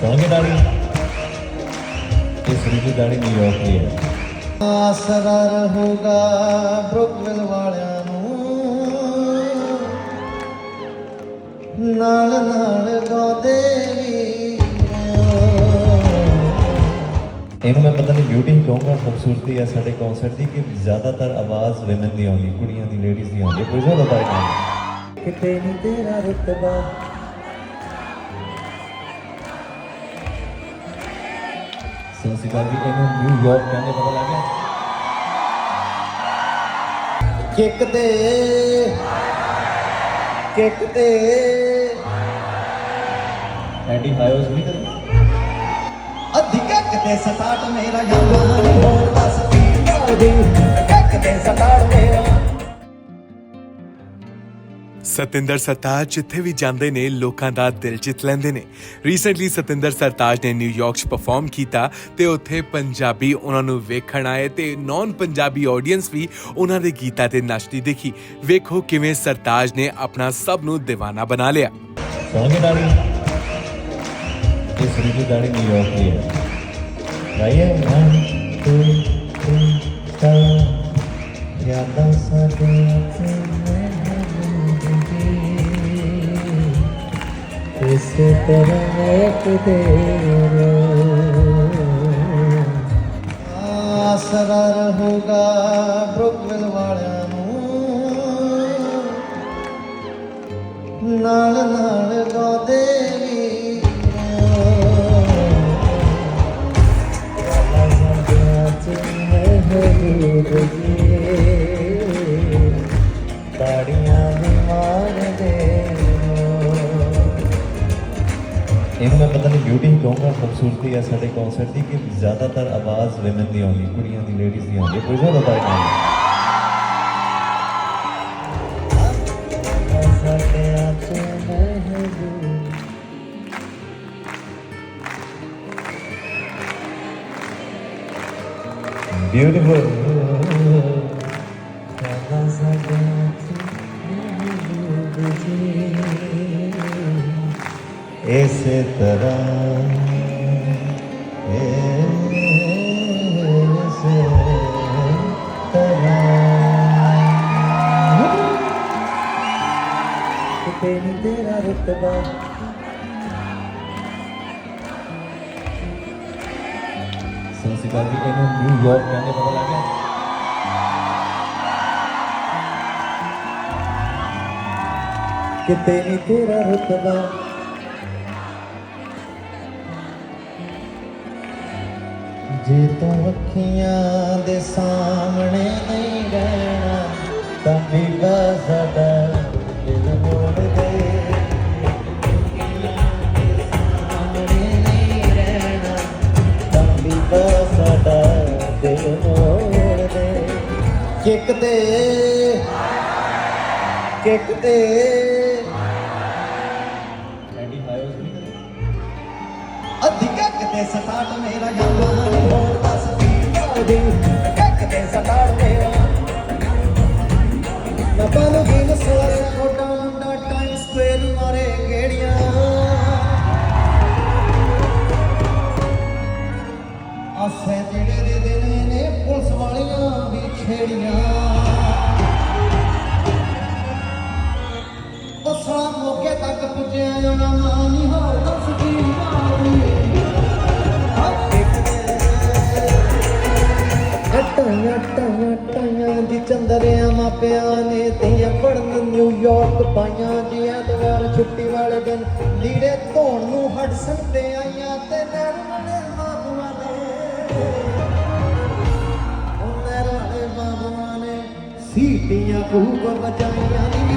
ਸੌਂਗੇ ਦਾੜੀ? ਇਹ ਸ੍ਰੀ ਦੀ ਦਾੜੀ ਨਿਊਯਾਰਕ ਦੀ ਹੈ। ਆਸਰਾ ਰਹੂਗਾ ਬਰੁਕਵਿਲ ਵਾਲਿਆਂ ਨੂੰ। ਨਾਲ ਨਾਲ ਗਾਉਂਦੇ ਵੀ ਇਹਨੂੰ ਮੈਂ ਪਤਾ ਨਹੀਂ ਬਿਊਟੀ ਕਹੂੰਗਾ ਖੂਬਸੂਰਤੀ ਹੈ ਸਾਡੇ ਕਨਸਰਟ ਦੀ ਕਿ ਜ਼ਿਆਦਾਤਰ ਆਵਾਜ਼ ਔਮਨ ਦੀ ਆਉਂਦੀ ਕੁੜੀਆਂ ਦੀ ਲੇਡੀਜ਼ ਦੀ ਆਉਂਦੀ ਕੋਈ ਹੋਰ ਬਤਾ ਨਹੀਂ। ਕਿਤੇ ਨਹੀਂ ਤੇਰਾ ਰੁਤਬਾ ਸੰਸਿਕਾ ਵੀ ਇਹਨੂੰ ਨਿਊਯਾਰਕ ਕਹਿੰਦੇ ਪਤਾ ਲੱਗ ਗਿਆ। ਕਿੱਕ ਤੇ ਕਿੱਕ ਤੇ। ਐਂਟੀ ਹਾਇਓਸ ਨਹੀਂ ਕਰੀ? ਅੱਧੀ ਕਿੱਕ ਤੇ ਸਟਾਰਟ ਮੇਰਾ ਯਾਮਾ ਨਹੀਂ ਹੋਰ ਬਸ ਪੀੜ ਕਰਦੀ ਕਿੱਕ ਤੇ ਸਟਾਰਟ ਮੇਰਾ ਸਤਿੰਦਰ ਸਰਤਾਜ ਜਿੱਥੇ ਵੀ ਜਾਂਦੇ ਨੇ, ਲੋਕਾਂ ਦਾ ਦਿਲ ਜਿੱਤ ਲੈਂਦੇ ਨੇ। ਰੀਸੈਂਟਲੀ ਸਤਿੰਦਰ ਸਰਤਾਜ ਨੇ ਨਿਊਯਾਰਕ 'ਚ ਪਰਫਾਰਮ ਕੀਤਾ ਤੇ ਉੱਥੇ ਪੰਜਾਬੀ ਉਹਨਾਂ ਨੂੰ ਵੇਖਣ ਆਏ ਤੇ ਨਾਨ ਪੰਜਾਬੀ ਆਡੀਅנס ਵੀ ਉਹਨਾਂ ਦੇ ਗੀਤਾਂ ਤੇ ਨੱਚਦੀ ਦੇਖੀ। ਵੇਖੋ ਕਿਵੇਂ ਸਰਤਾਜ ਨੇ ਆਪਣਾ ਸਭ ਨੂੰ دیਵਾਨਾ ਬਣਾ ਲਿਆ। ਯਾਦਾਂ ਸਾਡੇ ਆਪਣੇ ਆਸਰਾ ਰਹੂਗਾ ਬਰੁਕਵਿਲ ਵਾਲਿਆਂ ਨੂੰ। ਨਾਲ ਨਾਲ ਇਹਨੂੰ ਮੈਂ ਪਤਾ ਨਹੀਂ ਬਿਊਟੀ ਕਹੂੰਗਾ ਖੂਬਸੂਰਤੀ ਹੈ ਸਾਡੇ ਕਨਸਰਟ ਦੀ ਕਿ ਜ਼ਿਆਦਾਤਰ ਆਵਾਜ਼ ਔਮਨ ਦੀ ਆਉਂਦੀ ਕੁੜੀਆਂ ਦੀ ਲੇਡੀਜ਼ ਦੀ ਆਉਂਦੀ ਕੋਈ ਹੋਰ ਬਤਾ ਨਹੀਂ ਸਾਡਿਆਂ ਇਸੇ ਤਰ੍ਹਾਂ ਇਸੇ ਤਰ੍ਹਾਂ ਕਿਤੇ ਨਹੀਂ ਤੇਰਾ ਰੁਤਬਾ ਸੰਸਿਕਾ ਵੀ ਇਹਨੂੰ ਨਿਊਯਾਰਕ ਕਹਿੰਦੇ ਪਤਾ ਲੱਗ ਗਿਆ ਕਿਤੇ ਜੇ ਤੂੰ ਅੱਖੀਆਂ ਦੇ ਸਾਹਮਣੇ ਨਹੀਂ ਰਹਿਣਾ, ਤਾਂ ਵੀ ਸਾਡਾ ਦਿਲ ਮੋੜ ਦੇ। ਸਾਡਾ ਦਿਲ ਮੋੜ ਦੇ। ਕਿੱਕ ਤੇ ਕਿੱਕ ਤੇ। ਐਂਟੀ ਹਾਇਓਸ ਨਹੀਂ ਕਰੀ ਅੱਧੀ ਕੱਕ ਮੇਰਾ ਯਾਮਾ ਨਹੀਂ ਹੋਰ ਬਸ ਪੀੜ ਕਰਦੀ ਕੱਕ ਤੇ ਸਟਾਰਟ ਮੇਰਾ ਨਾ ਪਾਲੂ ਦੀ ਨਸਵਾਰੇ ਛੋਟਾ ਮੁੰਡਾ ਟਾਈਮ ਸਕੁਏਰ ਮਾਰੇ ਗੇੜੀਆਂ। ਆਸੇ ਜਿਹੜੇ ਦੇ ਦਿਨ ਨੇ ਪੁਲਿਸ ਵਾਲੀਆਂ ਵੀ ਛੇੜੀਆਂ। ਅਸਾਂ ਮੌਕੇ ਤੱਕ ਪੁੱਜਿਆ ਉਹਨਾਂ ਮਾਂ ਨਹੀਂ ਟਾਈਆਂ ਟਾਈਆਂ ਦੀ ਚੰਦਰਿਆਂ ਮਾਪਿਆਂ ਨੇ ਧੀਆਂ ਪੜਨ ਨਿਊਯਾਰਕ ਪਾਈਆਂ ਜੀ ਐਤਵਾਰ ਛੁੱਟੀ ਵਾਲੇ ਦਿਨ। ਲੀੜੇ ਧੋਣ ਨੂੰ ਹਡਸਨ ਤੇ ਆਈਆਂ ਤੇ ਨਹਿਰ ਵਾਲੇ ਬਾਬੂਆਂ ਨੇ ਉਹ ਨਹਿਰ ਬਾਬੂਆਂ ਨੇ ਸੀਟੀਆਂ ਖੂਬ ਵਜਾਈਆਂ ਨੀ।